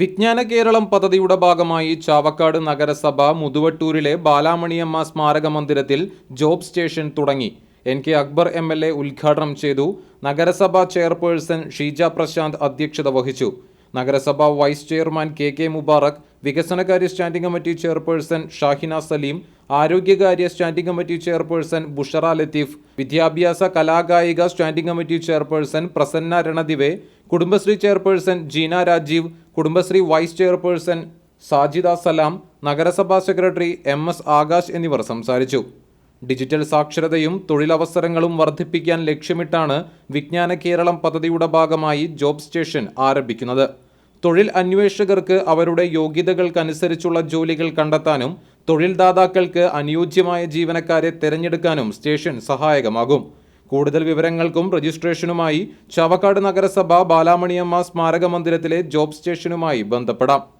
വിജ്ഞാന കേരളം പദ്ധതിയുടെ ഭാഗമായി ചാവക്കാട് നഗരസഭ മുതുവട്ടൂരിലെ ബാലാമണിയമ്മ സ്മാരക മന്ദിരത്തിൽ ജോബ് സ്റ്റേഷൻ തുടങ്ങി. N K Akbar M L A ഉദ്ഘാടനം ചെയ്തു. നഗരസഭ ചെയർപേഴ്സൺ ഷീജ പ്രശാന്ത് അധ്യക്ഷത വഹിച്ചു. നഗരസഭ vice chairman K K Mubarak വികസനകാര്യ standing committee chairperson Shahina Saleem ആരോഗ്യകാര്യ standing committee chairperson Bushra Latheef വിദ്യാഭ്യാസ കലാകായിക standing committee chairperson Prasanna Ranadive Kudumbashree chairperson Jeena Rajeev Kudumbashree vice chairperson Sajida Salam നഗരസഭാ സെക്രട്ടറി എം എസ് ആകാശ് എന്നിവർ സംസാരിച്ചു. Digital സാക്ഷരതയും തൊഴിലവസരങ്ങളും വർദ്ധിപ്പിക്കാൻ ലക്ഷ്യമിട്ടാണ് വിജ്ഞാന കേരളം പദ്ധതിയുടെ ഭാഗമായി ജോബ് സ്റ്റേഷൻ ആരംഭിക്കുന്നത്. തൊഴിൽ അന്വേഷകർക്ക് അവരുടെ യോഗ്യതകൾക്കനുസരിച്ചുള്ള ജോലികൾ കണ്ടെത്താനും തൊഴിൽദാതാക്കൾക്ക് അനുയോജ്യമായ ജീവനക്കാരെ തിരഞ്ഞെടുക്കാനും സ്റ്റേഷൻ സഹായകമാകും. കൂടുതൽ വിവരങ്ങൾക്കും രജിസ്ട്രേഷനുമായി ചാവക്കാട് നഗരസഭ ബാലാമണിയമ്മ സ്മാരക മന്ദിരത്തിലെ ജോബ് സ്റ്റേഷനുമായി ബന്ധപ്പെടാം.